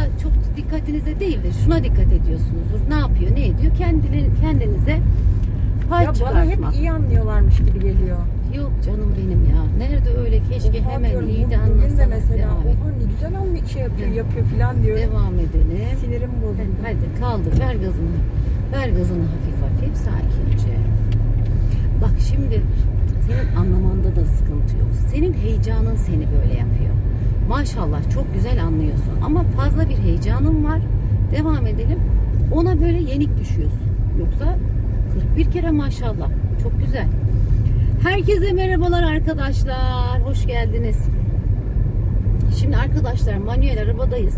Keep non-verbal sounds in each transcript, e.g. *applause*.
da çok dikkatinize değil de şuna dikkat ediyorsunuzdur. Ne yapıyor, ne ediyor? Kendini, kendinize pay Ya bana çıkartmak. hep iyi anlıyorlarmış gibi geliyor. Yok canım benim ya. Nerede öyle keşke Oha hemen diyorum, iyi de bugün de anlasanız. mesela Devam, oha ne güzel anlıyor, şey yapıyor, Evet. yapıyor falan diyor. Devam edelim. Sinirim bozuldu. Hadi kaldır ver gazını. Ver gazını hafif hafif sakince. Bak şimdi senin anlamanda da sıkıntı yok. Senin heyecanın seni böyle yapıyor. Maşallah çok güzel anlıyorsun ama fazla bir heyecanın var. Devam edelim. Ona böyle yenik düşüyorsun. Yoksa 41 kere maşallah. Çok güzel. Herkese merhabalar arkadaşlar. Hoş geldiniz. Şimdi arkadaşlar manuel arabadayız.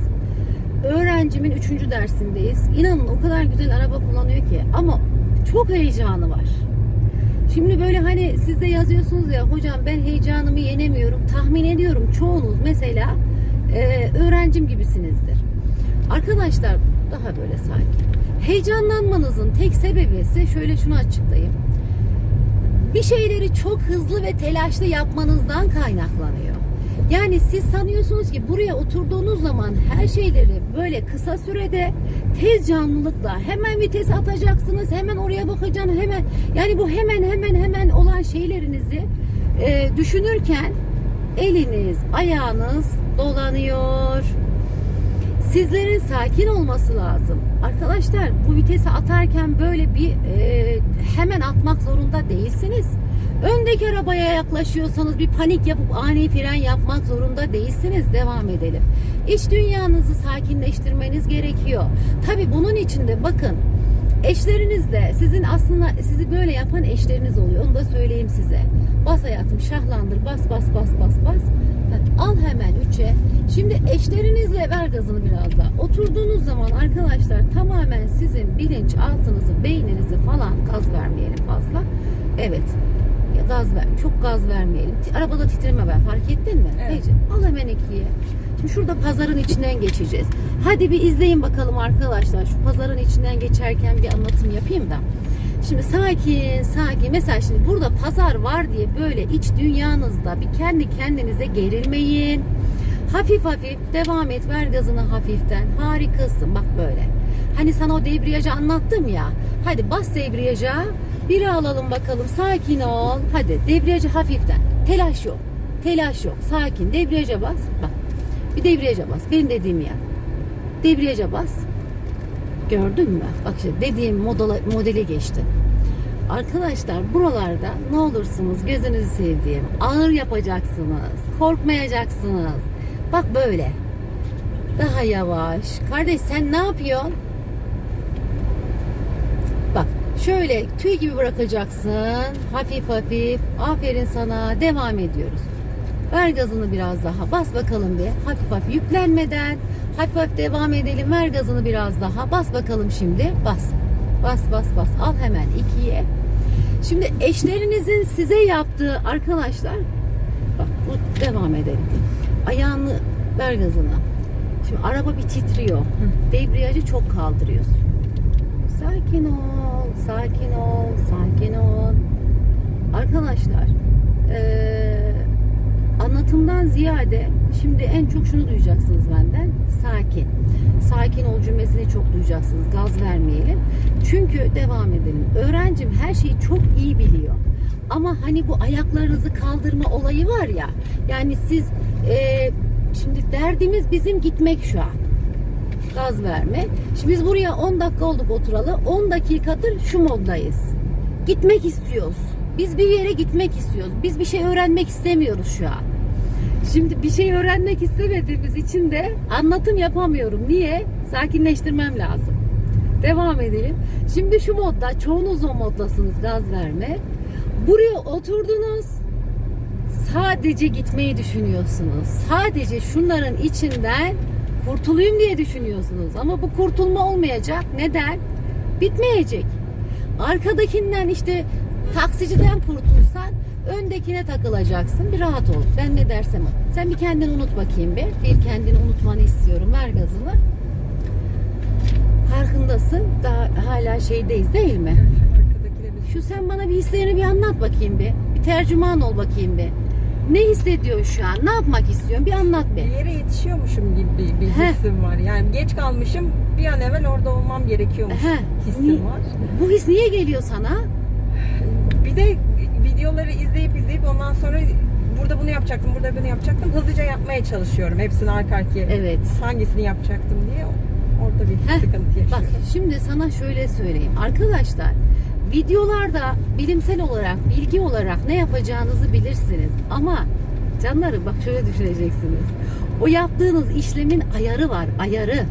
Öğrencimin 3. dersindeyiz. İnanın o kadar güzel araba kullanıyor ki ama çok heyecanı var. Şimdi böyle hani siz de yazıyorsunuz ya hocam ben heyecanımı yenemiyorum. Tahmin ediyorum çoğunuz mesela e, öğrencim gibisinizdir. Arkadaşlar daha böyle sakin. Heyecanlanmanızın tek sebebi size şöyle şunu açıklayayım. Bir şeyleri çok hızlı ve telaşlı yapmanızdan kaynaklanıyor. Yani siz sanıyorsunuz ki buraya oturduğunuz zaman her şeyleri böyle kısa sürede tez canlılıkla hemen vites atacaksınız, hemen oraya bakacaksınız, hemen yani bu hemen hemen hemen olan şeylerinizi e, düşünürken eliniz, ayağınız dolanıyor. Sizlerin sakin olması lazım. Arkadaşlar bu vitesi atarken böyle bir e, hemen atmak zorunda değilsiniz. Öndeki arabaya yaklaşıyorsanız bir panik yapıp ani fren yapmak zorunda değilsiniz. Devam edelim. İç dünyanızı sakinleştirmeniz gerekiyor. Tabi bunun için de bakın eşleriniz de sizin aslında sizi böyle yapan eşleriniz oluyor. Onu da söyleyeyim size. Bas hayatım şahlandır bas bas bas bas bas. Al hemen 3'e. Şimdi eşlerinizle ver gazını biraz daha. Oturduğunuz zaman arkadaşlar tamamen sizin bilinç altınızı, beyninizi falan gaz vermeyelim fazla. Evet. Gaz ver. Çok gaz vermeyelim. Arabada titreme var. Fark ettin mi? Evet. Ece, al hemen ikiye. Şimdi şurada pazarın içinden geçeceğiz. Hadi bir izleyin bakalım arkadaşlar. Şu pazarın içinden geçerken bir anlatım yapayım da. Şimdi sakin sakin mesela şimdi burada pazar var diye böyle iç dünyanızda bir kendi kendinize gerilmeyin. Hafif hafif devam et ver gazını hafiften. Harikasın bak böyle. Hani sana o debriyajı anlattım ya. Hadi bas debriyaja. Biri alalım bakalım. Sakin ol. Hadi debriyajı hafiften. Telaş yok. Telaş yok. Sakin. Debriyaja bas. Bak. Bir debriyaja bas. Benim dediğim yer. Debriyaja bas. Gördün mü? Bak işte dediğim modela, modele geçti. Arkadaşlar buralarda ne olursunuz gözünüzü sevdiğim ağır yapacaksınız. Korkmayacaksınız. Bak böyle. Daha yavaş. Kardeş sen ne yapıyorsun? Şöyle tüy gibi bırakacaksın. Hafif hafif. Aferin sana. Devam ediyoruz. Ver gazını biraz daha. Bas bakalım bir. Hafif hafif yüklenmeden. Hafif hafif devam edelim. Ver gazını biraz daha. Bas bakalım şimdi. Bas. Bas bas bas. Al hemen ikiye. Şimdi eşlerinizin size yaptığı arkadaşlar bak bu devam edelim. Ayağını ver gazını. Şimdi araba bir titriyor. Debriyajı çok kaldırıyorsun. Sakin ol, sakin ol, sakin ol. Arkadaşlar, eee, anlatımdan ziyade şimdi en çok şunu duyacaksınız benden. Sakin. Sakin ol cümlesini çok duyacaksınız. Gaz vermeyelim. Çünkü devam edelim. Öğrencim her şeyi çok iyi biliyor. Ama hani bu ayaklarınızı kaldırma olayı var ya. Yani siz eee, şimdi derdimiz bizim gitmek şu an gaz verme. Şimdi biz buraya 10 dakika olduk oturalı. 10 dakikadır şu moddayız. Gitmek istiyoruz. Biz bir yere gitmek istiyoruz. Biz bir şey öğrenmek istemiyoruz şu an. Şimdi bir şey öğrenmek istemediğimiz için de anlatım yapamıyorum. Niye? Sakinleştirmem lazım. Devam edelim. Şimdi şu modda, çoğunuz o moddasınız gaz verme. Buraya oturdunuz. Sadece gitmeyi düşünüyorsunuz. Sadece şunların içinden kurtulayım diye düşünüyorsunuz. Ama bu kurtulma olmayacak. Neden? Bitmeyecek. Arkadakinden işte taksiciden kurtulsan öndekine takılacaksın. Bir rahat ol. Ben ne dersem o. Sen bir kendini unut bakayım bir. Bir kendini unutmanı istiyorum. Ver gazını. Farkındasın. Daha hala şeydeyiz değil mi? Şu sen bana bir hislerini bir anlat bakayım bir. Bir tercüman ol bakayım bir. Ne hissediyorsun şu an? Ne yapmak istiyorsun? Bir anlat Bir bir. yere yetişiyormuşum gibi bir, bir Heh. hissim var. Yani geç kalmışım bir an evvel orada olmam gerekiyormuş Heh. hissim var. Bu his niye geliyor sana? Bir de videoları izleyip izleyip ondan sonra burada bunu yapacaktım, burada bunu yapacaktım. Hızlıca yapmaya çalışıyorum. Hepsini arka arkaya. Evet. Hangisini yapacaktım diye orada bir Heh, sıkıntı Bak yaşıyorum. şimdi sana şöyle söyleyeyim. Arkadaşlar videolarda bilimsel olarak, bilgi olarak ne yapacağınızı bilirsiniz. Ama canlarım bak şöyle düşüneceksiniz. O yaptığınız işlemin ayarı var, ayarı.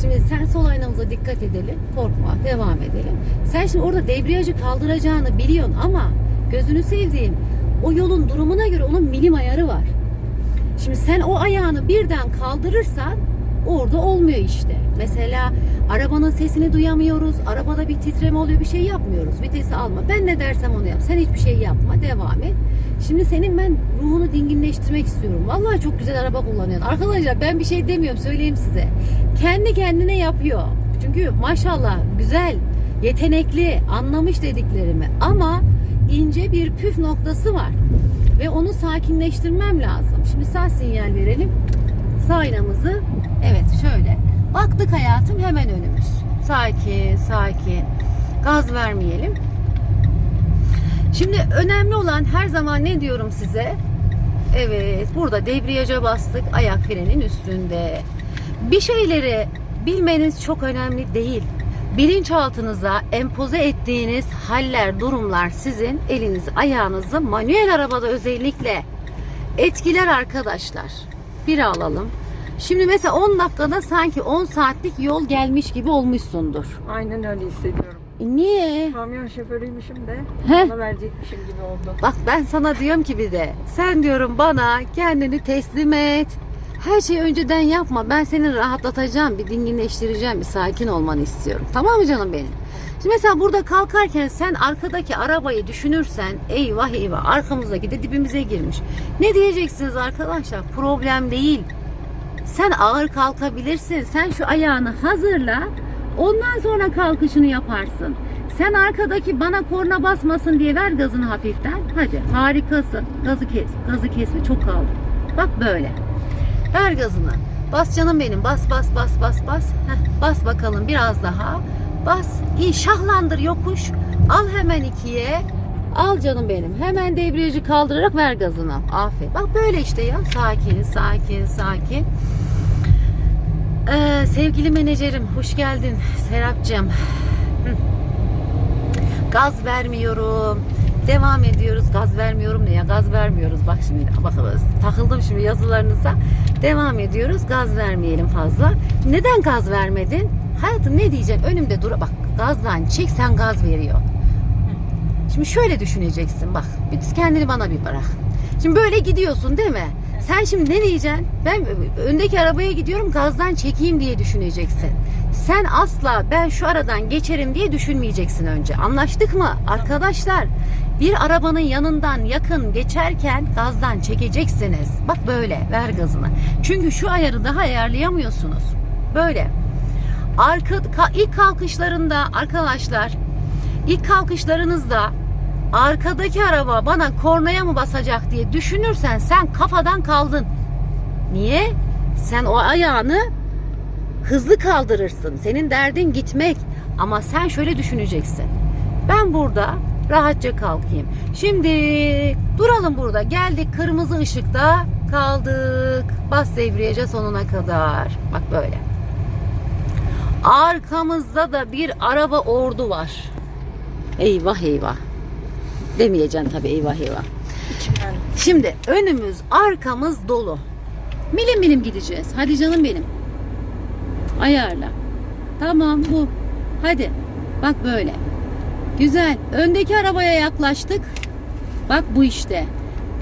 Şimdi sen sol aynamıza dikkat edelim. Korkma, devam edelim. Sen şimdi orada debriyajı kaldıracağını biliyorsun ama gözünü sevdiğim o yolun durumuna göre onun milim ayarı var. Şimdi sen o ayağını birden kaldırırsan orada olmuyor işte. Mesela arabanın sesini duyamıyoruz. Arabada bir titreme oluyor. Bir şey yapmıyoruz. Vitesi alma. Ben ne dersem onu yap. Sen hiçbir şey yapma. Devam et. Şimdi senin ben ruhunu dinginleştirmek istiyorum. Vallahi çok güzel araba kullanıyorsun. Arkadaşlar ben bir şey demiyorum. Söyleyeyim size. Kendi kendine yapıyor. Çünkü maşallah güzel, yetenekli, anlamış dediklerimi. Ama ince bir püf noktası var. Ve onu sakinleştirmem lazım. Şimdi sağ sinyal verelim. Sağ aynamızı evet şöyle. Baktık hayatım hemen önümüz. Sakin sakin. Gaz vermeyelim. Şimdi önemli olan her zaman ne diyorum size? Evet burada debriyaja bastık ayak frenin üstünde. Bir şeyleri bilmeniz çok önemli değil. Bilinçaltınıza empoze ettiğiniz haller, durumlar sizin elinizi, ayağınızı manuel arabada özellikle etkiler arkadaşlar. Bir alalım. Şimdi mesela 10 dakikada sanki 10 saatlik yol gelmiş gibi olmuşsundur. Aynen öyle hissediyorum. E Niye? Kamyon şoförüymüşüm de Heh. bana verecekmişim gibi oldu. Bak ben sana diyorum ki bir de sen diyorum bana kendini teslim et. Her şeyi önceden yapma. Ben seni rahatlatacağım, bir dinginleştireceğim, bir sakin olmanı istiyorum. Tamam mı canım benim? Şimdi mesela burada kalkarken sen arkadaki arabayı düşünürsen eyvah eyvah arkamızdaki de dibimize girmiş. Ne diyeceksiniz arkadaşlar? Problem değil. Sen ağır kalkabilirsin. Sen şu ayağını hazırla. Ondan sonra kalkışını yaparsın. Sen arkadaki bana korna basmasın diye ver gazını hafiften. Hadi harikasın. Gazı kes. Gazı kesme. Çok kaldı. Bak böyle. Ver gazını. Bas canım benim. Bas bas bas bas bas. Heh, bas bakalım biraz daha. Bas. İyi şahlandır yokuş. Al hemen ikiye. Al canım benim. Hemen debriyajı kaldırarak ver gazını. Aferin. Bak böyle işte ya. Sakin, sakin, sakin. Ee, sevgili menajerim hoş geldin Serapcığım. Gaz vermiyorum. Devam ediyoruz. Gaz vermiyorum ne ya? Gaz vermiyoruz. Bak şimdi bakalım. Takıldım şimdi yazılarınıza. Devam ediyoruz. Gaz vermeyelim fazla. Neden gaz vermedin? Hayatım ne diyeceğim? Önümde dur. Bak gazdan çek sen gaz veriyor. Şimdi şöyle düşüneceksin bak. Bir kendini bana bir bırak. Şimdi böyle gidiyorsun değil mi? Sen şimdi ne diyeceksin? Ben öndeki arabaya gidiyorum gazdan çekeyim diye düşüneceksin. Sen asla ben şu aradan geçerim diye düşünmeyeceksin önce. Anlaştık mı? Arkadaşlar bir arabanın yanından yakın geçerken gazdan çekeceksiniz. Bak böyle ver gazını. Çünkü şu ayarı daha ayarlayamıyorsunuz. Böyle. Arka, ka- ilk kalkışlarında arkadaşlar İlk kalkışlarınızda arkadaki araba bana kornaya mı basacak diye düşünürsen sen kafadan kaldın. Niye? Sen o ayağını hızlı kaldırırsın. Senin derdin gitmek. Ama sen şöyle düşüneceksin. Ben burada rahatça kalkayım. Şimdi duralım burada. Geldik kırmızı ışıkta kaldık. Bas debriyaja sonuna kadar. Bak böyle. Arkamızda da bir araba ordu var. Eyvah eyvah. Demeyeceksin tabii eyvah eyvah. Şimdi önümüz arkamız dolu. Milim milim gideceğiz. Hadi canım benim. Ayarla. Tamam bu. Hadi. Bak böyle. Güzel. Öndeki arabaya yaklaştık. Bak bu işte.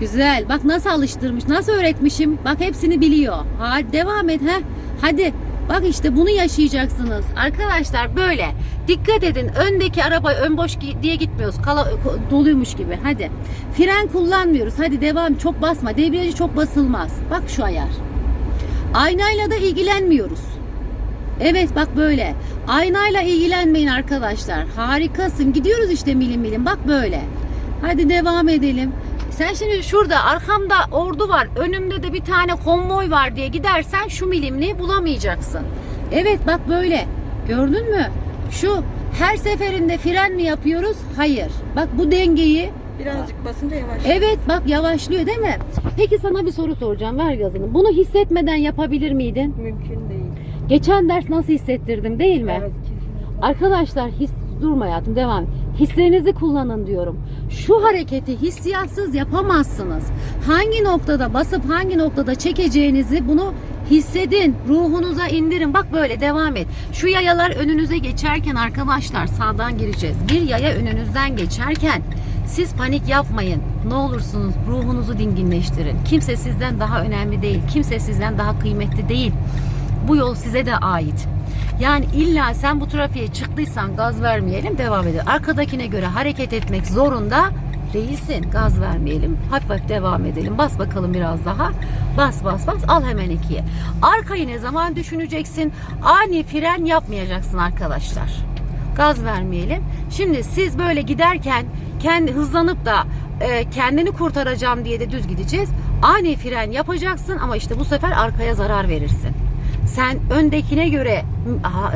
Güzel. Bak nasıl alıştırmış. Nasıl öğretmişim. Bak hepsini biliyor. Hadi devam et. He. Hadi. Bak işte bunu yaşayacaksınız. Arkadaşlar böyle. Dikkat edin. Öndeki araba ön boş diye gitmiyoruz. Kala, doluymuş gibi. Hadi. Fren kullanmıyoruz. Hadi devam. Çok basma. Debriyajı çok basılmaz. Bak şu ayar. Aynayla da ilgilenmiyoruz. Evet bak böyle. Aynayla ilgilenmeyin arkadaşlar. Harikasın. Gidiyoruz işte milim milim. Bak böyle. Hadi devam edelim. Sen şimdi şurada arkamda ordu var, önümde de bir tane konvoy var diye gidersen şu milimliği bulamayacaksın. Evet bak böyle. Gördün mü? Şu her seferinde fren mi yapıyoruz? Hayır. Bak bu dengeyi Birazcık basınca yavaş. Evet bak yavaşlıyor değil mi? Peki sana bir soru soracağım ver gazını. Bunu hissetmeden yapabilir miydin? Mümkün değil. Geçen ders nasıl hissettirdim değil mi? Evet kesinlikle. Arkadaşlar his durma hayatım devam. Hislerinizi kullanın diyorum. Şu hareketi hissiyatsız yapamazsınız. Hangi noktada basıp hangi noktada çekeceğinizi bunu hissedin. Ruhunuza indirin. Bak böyle devam et. Şu yayalar önünüze geçerken arkadaşlar sağdan gireceğiz. Bir yaya önünüzden geçerken siz panik yapmayın. Ne olursunuz ruhunuzu dinginleştirin. Kimse sizden daha önemli değil. Kimse sizden daha kıymetli değil. Bu yol size de ait. Yani illa sen bu trafiğe çıktıysan gaz vermeyelim devam edelim. Arkadakine göre hareket etmek zorunda değilsin. Gaz vermeyelim. Hafif hafif devam edelim. Bas bakalım biraz daha. Bas bas bas. Al hemen ikiye. Arkayı ne zaman düşüneceksin? Ani fren yapmayacaksın arkadaşlar. Gaz vermeyelim. Şimdi siz böyle giderken kendi hızlanıp da e, kendini kurtaracağım diye de düz gideceğiz. Ani fren yapacaksın ama işte bu sefer arkaya zarar verirsin. Sen öndekine göre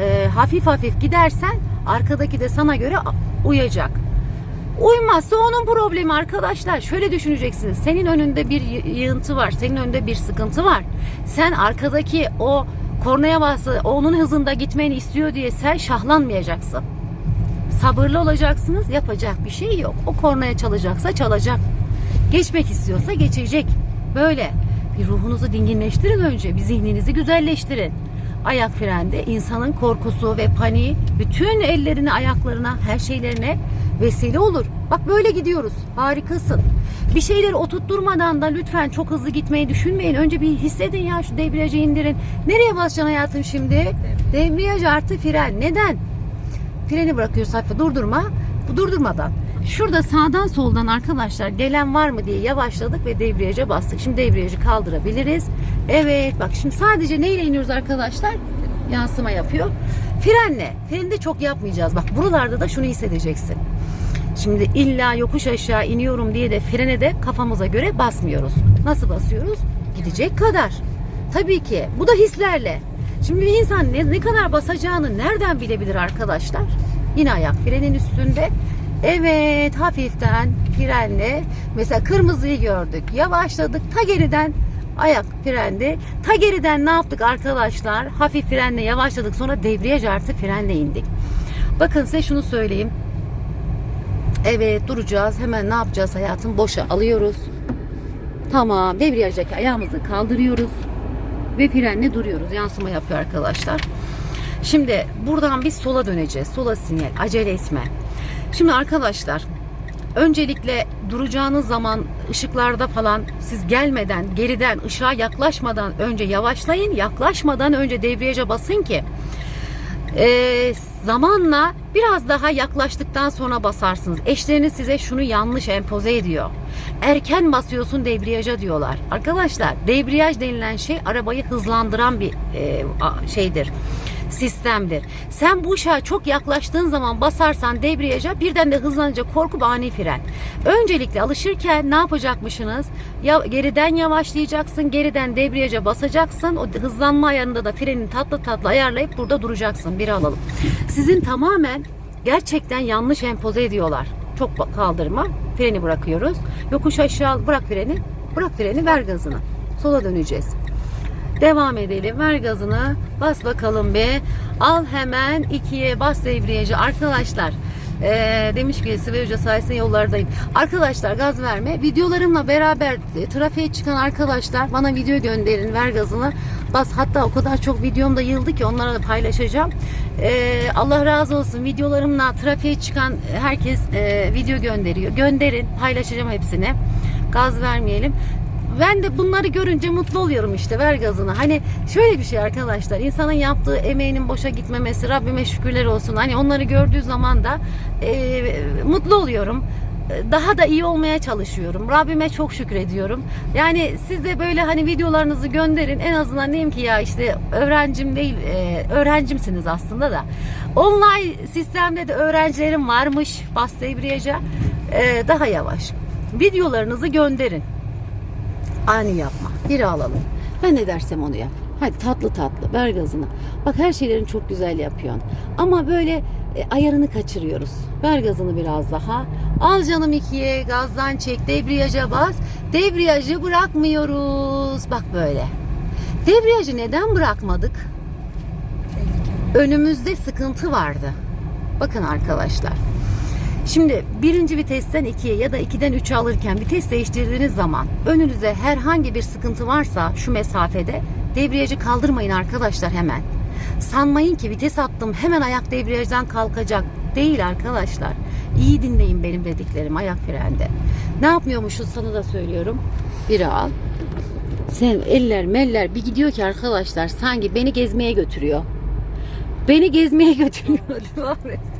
e, hafif hafif gidersen arkadaki de sana göre uyacak. Uymazsa onun problemi arkadaşlar. Şöyle düşüneceksiniz. Senin önünde bir yığıntı var. Senin önünde bir sıkıntı var. Sen arkadaki o kornaya bası onun hızında gitmeni istiyor diye sen şahlanmayacaksın. Sabırlı olacaksınız. Yapacak bir şey yok. O kornaya çalacaksa çalacak. Geçmek istiyorsa geçecek. Böyle. Bir ruhunuzu dinginleştirin önce. Bir zihninizi güzelleştirin. Ayak frende insanın korkusu ve paniği bütün ellerini ayaklarına her şeylerine vesile olur. Bak böyle gidiyoruz. Harikasın. Bir şeyleri oturtturmadan da lütfen çok hızlı gitmeyi düşünmeyin. Önce bir hissedin ya şu debriyajı indirin. Nereye basacaksın hayatım şimdi? Debriyaj artı fren. Neden? Freni bırakıyoruz hafif durdurma. Bu durdurmadan. Şurada sağdan soldan arkadaşlar gelen var mı diye yavaşladık ve debriyaja bastık. Şimdi debriyajı kaldırabiliriz. Evet bak şimdi sadece neyle iniyoruz arkadaşlar? Yansıma yapıyor. Frenle. Freni de çok yapmayacağız. Bak buralarda da şunu hissedeceksin. Şimdi illa yokuş aşağı iniyorum diye de frene de kafamıza göre basmıyoruz. Nasıl basıyoruz? Gidecek kadar. Tabii ki. Bu da hislerle. Şimdi bir insan ne, ne kadar basacağını nereden bilebilir arkadaşlar? Yine ayak frenin üstünde. Evet hafiften frenle mesela kırmızıyı gördük. Yavaşladık. Ta geriden ayak frendi. Ta geriden ne yaptık arkadaşlar? Hafif frenle yavaşladık. Sonra debriyaj artı frenle indik. Bakın size şunu söyleyeyim. Evet duracağız. Hemen ne yapacağız hayatım? Boşa alıyoruz. Tamam. Debriyajdaki ayağımızı kaldırıyoruz. Ve frenle duruyoruz. Yansıma yapıyor arkadaşlar. Şimdi buradan biz sola döneceğiz. Sola sinyal. Acele etme. Şimdi arkadaşlar öncelikle duracağınız zaman ışıklarda falan siz gelmeden geriden ışığa yaklaşmadan önce yavaşlayın. Yaklaşmadan önce debriyaja basın ki ee, zamanla biraz daha yaklaştıktan sonra basarsınız. Eşleriniz size şunu yanlış empoze ediyor. Erken basıyorsun debriyaja diyorlar. Arkadaşlar debriyaj denilen şey arabayı hızlandıran bir e, şeydir sistemdir. Sen bu ışığa çok yaklaştığın zaman basarsan debriyaja birden de hızlanınca korkup ani fren. Öncelikle alışırken ne yapacakmışsınız? Ya geriden yavaşlayacaksın, geriden debriyaja basacaksın. O hızlanma ayarında da freni tatlı tatlı ayarlayıp burada duracaksın. Bir alalım. Sizin tamamen gerçekten yanlış empoze ediyorlar. Çok kaldırma. Freni bırakıyoruz. Yokuş aşağı bırak freni. Bırak freni ver gazını. Sola döneceğiz. Devam edelim. Ver gazını. Bas bakalım be. Al hemen ikiye bas devriyeci. Arkadaşlar eee, demiş ki Sibel Hoca sayesinde yollardayım. Arkadaşlar gaz verme. Videolarımla beraber e, trafiğe çıkan arkadaşlar bana video gönderin. Ver gazını. Bas. Hatta o kadar çok videom da yıldı ki onlara da paylaşacağım. Eee, Allah razı olsun. Videolarımla trafiğe çıkan herkes eee, video gönderiyor. Gönderin. Paylaşacağım hepsini. Gaz vermeyelim ben de bunları görünce mutlu oluyorum işte ver gazını. Hani şöyle bir şey arkadaşlar insanın yaptığı emeğinin boşa gitmemesi Rabbime şükürler olsun. Hani onları gördüğü zaman da e, mutlu oluyorum. Daha da iyi olmaya çalışıyorum. Rabbime çok şükrediyorum. Yani siz de böyle hani videolarınızı gönderin. En azından diyeyim ki ya işte öğrencim değil, e, öğrencimsiniz aslında da. Online sistemde de öğrencilerim varmış. Bas debriyaja. E, daha yavaş. Videolarınızı gönderin. Ani yapma. Biri alalım. Ben ne dersem onu yap. Hadi tatlı tatlı ver gazını. Bak her şeylerini çok güzel yapıyorsun. Ama böyle e, ayarını kaçırıyoruz. Ver gazını biraz daha. Al canım ikiye gazdan çek debriyaja bas. Debriyajı bırakmıyoruz. Bak böyle. Debriyajı neden bırakmadık? Önümüzde sıkıntı vardı. Bakın arkadaşlar. Şimdi birinci vitesten ikiye ya da ikiden üçe alırken vites değiştirdiğiniz zaman önünüze herhangi bir sıkıntı varsa şu mesafede debriyajı kaldırmayın arkadaşlar hemen. Sanmayın ki vites attım hemen ayak debriyajdan kalkacak. Değil arkadaşlar. İyi dinleyin benim dediklerim ayak frende. Ne yapmıyormuşuz sana da söylüyorum. Biri al. Sen eller meller bir gidiyor ki arkadaşlar sanki beni gezmeye götürüyor. Beni gezmeye götürüyor.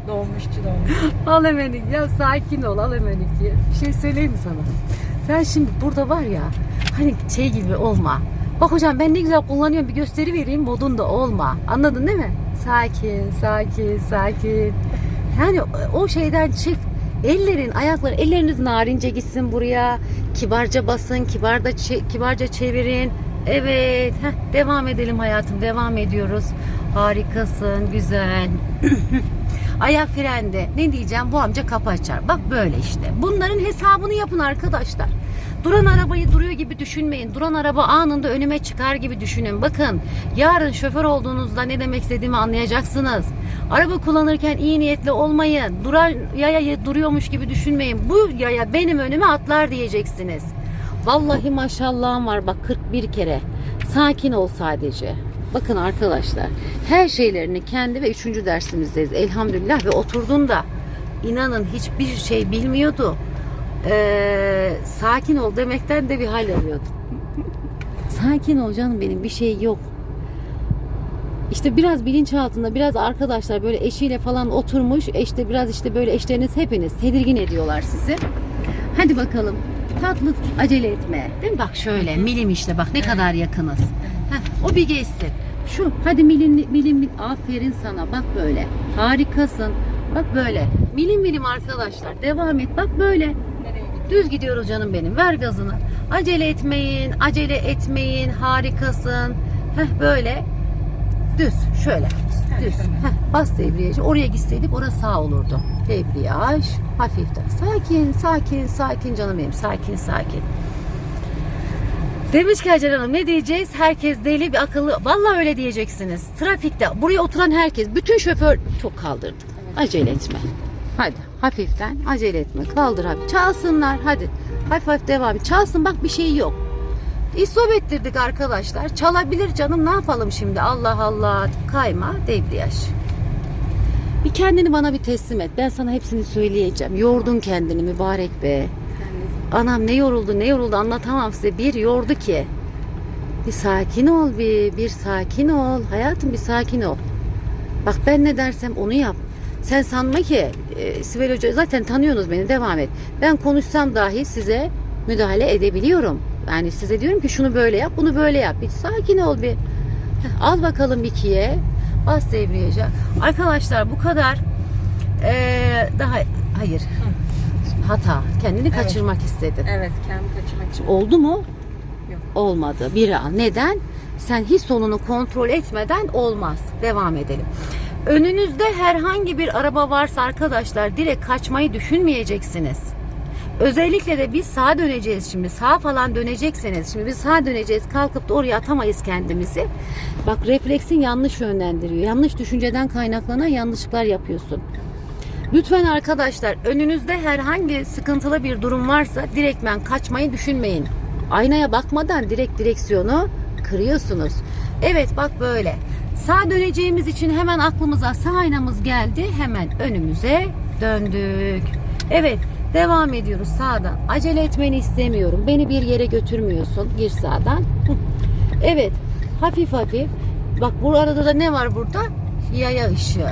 Dolmuşçu dolmuş. Al hemen iki. Ya sakin ol al hemen iki. Bir şey söyleyeyim mi sana? Sen şimdi burada var ya hani şey gibi olma. Bak hocam ben ne güzel kullanıyorum bir gösteri vereyim modunda olma. Anladın değil mi? Sakin, sakin, sakin. Yani o şeyden çık. Ellerin, ayakların, elleriniz narince gitsin buraya. Kibarca basın, kibarda kibarca çevirin. Evet, heh, devam edelim hayatım, devam ediyoruz. Harikasın, güzel. *clears throat* Ayak frende. Ne diyeceğim? Bu amca kapı açar. Bak böyle işte. Bunların hesabını yapın arkadaşlar. Duran arabayı duruyor gibi düşünmeyin. Duran araba anında önüme çıkar gibi düşünün. Bakın yarın şoför olduğunuzda ne demek istediğimi anlayacaksınız. Araba kullanırken iyi niyetli olmayın. Duran yaya duruyormuş gibi düşünmeyin. Bu yaya benim önüme atlar diyeceksiniz. Vallahi maşallahım var bak 41 kere. Sakin ol sadece. Bakın arkadaşlar her şeylerini kendi ve üçüncü dersimizdeyiz elhamdülillah ve oturduğunda inanın hiçbir şey bilmiyordu. Ee, sakin ol demekten de bir hal arıyordum. sakin ol canım benim bir şey yok. İşte biraz bilinçaltında biraz arkadaşlar böyle eşiyle falan oturmuş işte biraz işte böyle eşleriniz hepiniz tedirgin ediyorlar sizi. Hadi bakalım tatlı acele etme. Değil mi? Bak şöyle milim işte bak ne kadar yakınız. Heh, o bir geçsin. Şu hadi milim milim aferin sana bak böyle. Harikasın. Bak böyle. Milim milim arkadaşlar. Devam et. Bak böyle. Düz gidiyoruz canım benim. Ver gazını. Acele etmeyin. Acele etmeyin. Harikasın. Heh böyle. Düz. Şöyle. Düz. Heh, bas debriyajı. Oraya gitseydik orası sağ olurdu. Debriyaj. Hafiften. Sakin, sakin, sakin canım benim. Sakin, sakin. Demiş ki Hacer Hanım ne diyeceğiz? Herkes deli bir akıllı. Vallahi öyle diyeceksiniz. Trafikte buraya oturan herkes, bütün şoför çok kaldırdı. Acele etme. Hadi hafiften acele etme. Kaldır abi. Çalsınlar hadi. Hafif hafif devam et. Çalsın bak bir şey yok. İstop ettirdik arkadaşlar. Çalabilir canım ne yapalım şimdi? Allah Allah. Kayma debriyaj. Bir kendini bana bir teslim et. Ben sana hepsini söyleyeceğim. Yordun kendini mübarek be. Anam ne yoruldu ne yoruldu anlatamam size. Bir yordu ki. Bir sakin ol bir, bir sakin ol. Hayatım bir sakin ol. Bak ben ne dersem onu yap. Sen sanma ki e, Sibel Hoca zaten tanıyorsunuz beni devam et. Ben konuşsam dahi size müdahale edebiliyorum. Yani size diyorum ki şunu böyle yap bunu böyle yap. Bir sakin ol bir. Al bakalım ikiye. Bas debriyaja. Arkadaşlar bu kadar. Ee, daha hayır. Hata. Kendini Evet. kaçırmak istedin. Evet kendimi kaçırmak için. Oldu mu? Yok. Olmadı. Bir an. Neden? Sen his sonunu kontrol etmeden olmaz. Devam edelim. Önünüzde herhangi bir araba varsa arkadaşlar direkt kaçmayı düşünmeyeceksiniz. Özellikle de biz sağa döneceğiz şimdi. Sağa falan dönecekseniz. Şimdi biz sağa döneceğiz. Kalkıp da oraya atamayız kendimizi. Bak refleksin yanlış yönlendiriyor. Yanlış düşünceden kaynaklanan yanlışlıklar yapıyorsun. Lütfen arkadaşlar önünüzde herhangi sıkıntılı bir durum varsa direktmen kaçmayı düşünmeyin. Aynaya bakmadan direkt direksiyonu kırıyorsunuz. Evet bak böyle. Sağ döneceğimiz için hemen aklımıza sağ aynamız geldi. Hemen önümüze döndük. Evet devam ediyoruz sağdan. Acele etmeni istemiyorum. Beni bir yere götürmüyorsun. Gir sağdan. Evet hafif hafif. Bak bu arada da ne var burada? Yaya ışığı.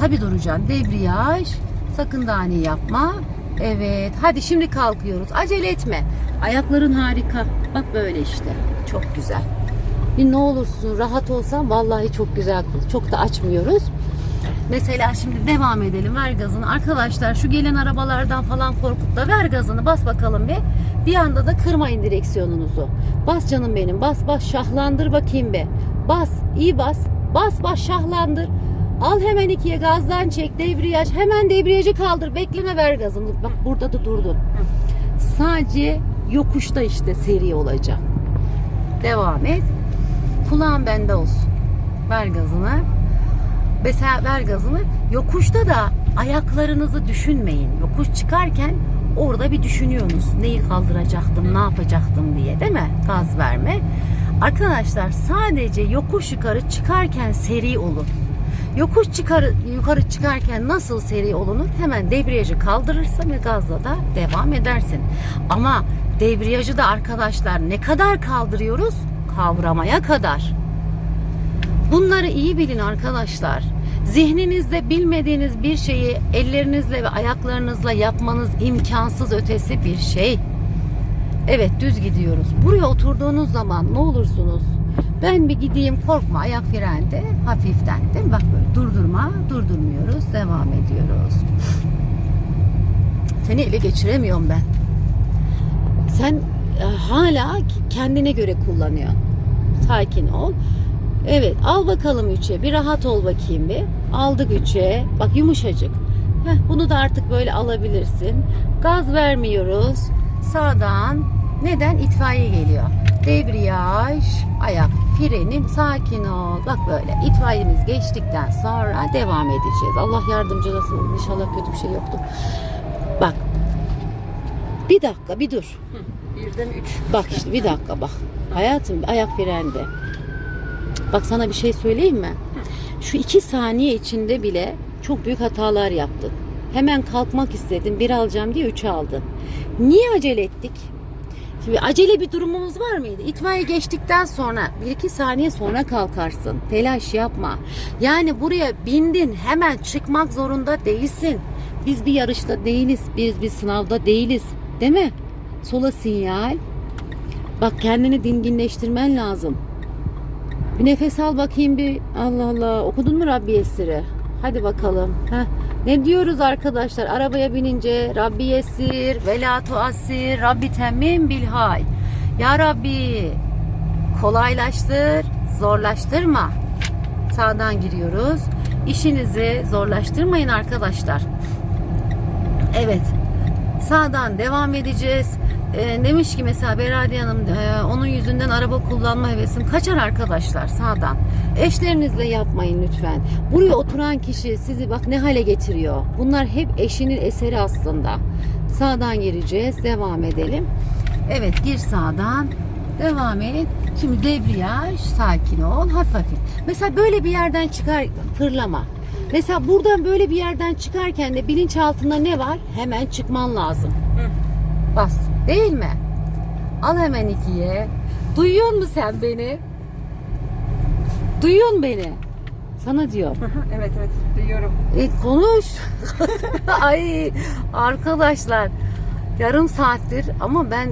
Tabi duracaksın. Debriyaj. Sakın da ani yapma. Evet. Hadi şimdi kalkıyoruz. Acele etme. Ayakların harika. Bak böyle işte. Çok güzel. Bir ne olursun rahat olsan vallahi çok güzel. Çok da açmıyoruz. Mesela şimdi devam edelim. Ver gazını. Arkadaşlar şu gelen arabalardan falan korkup da ver gazını. Bas bakalım bir. Bir anda da kırmayın direksiyonunuzu. Bas canım benim. Bas bas şahlandır bakayım bir. Bas. iyi bas. Bas bas şahlandır. Al hemen ikiye gazdan çek debriyaj. Hemen debriyajı kaldır. Bekleme ver gazını. Bak burada da durdun. Sadece yokuşta işte seri olacağım. Devam et. Kulağın bende olsun. Ver gazını. Mesela ver gazını. Yokuşta da ayaklarınızı düşünmeyin. Yokuş çıkarken orada bir düşünüyorsunuz. Neyi kaldıracaktım, ne yapacaktım diye değil mi? Gaz verme. Arkadaşlar sadece yokuş yukarı çıkarken seri olun. Yokuş çıkarı, yukarı çıkarken nasıl seri olunur? Hemen debriyajı kaldırırsın ve gazla da devam edersin. Ama debriyajı da arkadaşlar ne kadar kaldırıyoruz? Kavramaya kadar. Bunları iyi bilin arkadaşlar. Zihninizde bilmediğiniz bir şeyi ellerinizle ve ayaklarınızla yapmanız imkansız ötesi bir şey. Evet düz gidiyoruz. Buraya oturduğunuz zaman ne olursunuz? Ben bir gideyim korkma ayak frende hafiften değil mi? Bak böyle durdurma durdurmuyoruz devam ediyoruz. Seni ele geçiremiyorum ben. Sen e, hala kendine göre kullanıyorsun. Sakin ol. Evet al bakalım üçe. Bir rahat ol bakayım bir. Aldık üçe. Bak yumuşacık. Heh, bunu da artık böyle alabilirsin. Gaz vermiyoruz. Sağdan neden? itfaiye geliyor. Debriyaj, ayak, frenim, sakin ol. Bak böyle itfaiyemiz geçtikten sonra devam edeceğiz. Allah yardımcı olsun. İnşallah kötü bir şey yoktur. Bak. Bir dakika bir dur. Birden üç. Bak işte bir dakika bak. Hayatım ayak frende. Bak sana bir şey söyleyeyim mi? Şu iki saniye içinde bile çok büyük hatalar yaptın. Hemen kalkmak istedin. Bir alacağım diye üçü aldın. Niye acele ettik? Şimdi acele bir durumumuz var mıydı? İtfaiye geçtikten sonra bir iki saniye sonra kalkarsın. Telaş yapma. Yani buraya bindin hemen çıkmak zorunda değilsin. Biz bir yarışta değiliz. Biz bir sınavda değiliz. Değil mi? Sola sinyal. Bak kendini dinginleştirmen lazım. Bir nefes al bakayım bir. Allah Allah. Okudun mu Rabbi Yesir'i? Hadi bakalım. Heh. Ne diyoruz arkadaşlar? Arabaya binince Rabbi Yesir, Vela Tuasir, Rabbi Temmim Bilhay. Ya Rabbi kolaylaştır, zorlaştırma. Sağdan giriyoruz. İşinizi zorlaştırmayın arkadaşlar. Evet. Sağdan devam edeceğiz. Ee, demiş ki mesela Beradi Hanım e, onun yüzünden araba kullanma hevesim kaçar arkadaşlar sağdan. Eşlerinizle yapmayın lütfen. Buraya oturan kişi sizi bak ne hale getiriyor. Bunlar hep eşinin eseri aslında. Sağdan gireceğiz. Devam edelim. Evet gir sağdan. Devam et. Şimdi debriyaj, sakin ol, hafif hafif. Mesela böyle bir yerden çıkar, fırlama. Mesela buradan böyle bir yerden çıkarken de bilinçaltında ne var? Hemen çıkman lazım. Bas. Değil mi? Al hemen ikiye. Duyuyor musun sen beni? Duyuyor musun beni? Sana diyor. evet evet duyuyorum. E, konuş. *laughs* Ay arkadaşlar yarım saattir ama ben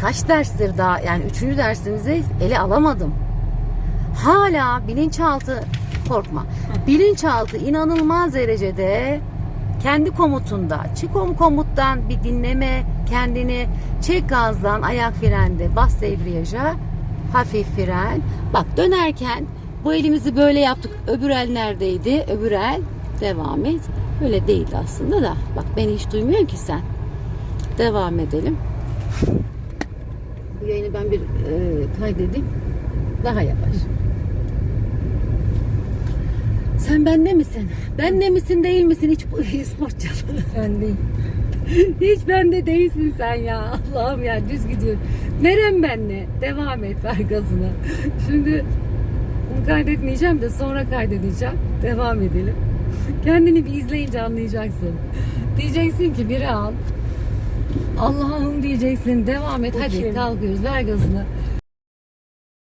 kaç derstir daha yani üçüncü dersimizi ele alamadım. Hala bilinçaltı korkma. Bilinçaltı inanılmaz derecede kendi komutunda. Çık o komuttan bir dinleme kendini. Çek gazdan ayak frende bas debriyaja. Hafif fren. Bak dönerken bu elimizi böyle yaptık. Öbür el neredeydi? Öbür el. Devam et. Öyle değil aslında da. Bak beni hiç duymuyor ki sen. Devam edelim. Bu yayını ben bir e, kaydedeyim. Daha yavaş. Sen bende misin? Bende misin değil misin? Hiç bu *laughs* spor çalın. Sen değil. Hiç bende değilsin sen ya. Allah'ım ya düz gidiyorsun. Nerem benle? Devam et ver gazını. Şimdi bunu kaydetmeyeceğim de sonra kaydedeceğim. Devam edelim. Kendini bir izleyince anlayacaksın. Diyeceksin ki biri al. Allah'ım diyeceksin. Devam et. Hadi Bakayım. kalkıyoruz. Ver gazını.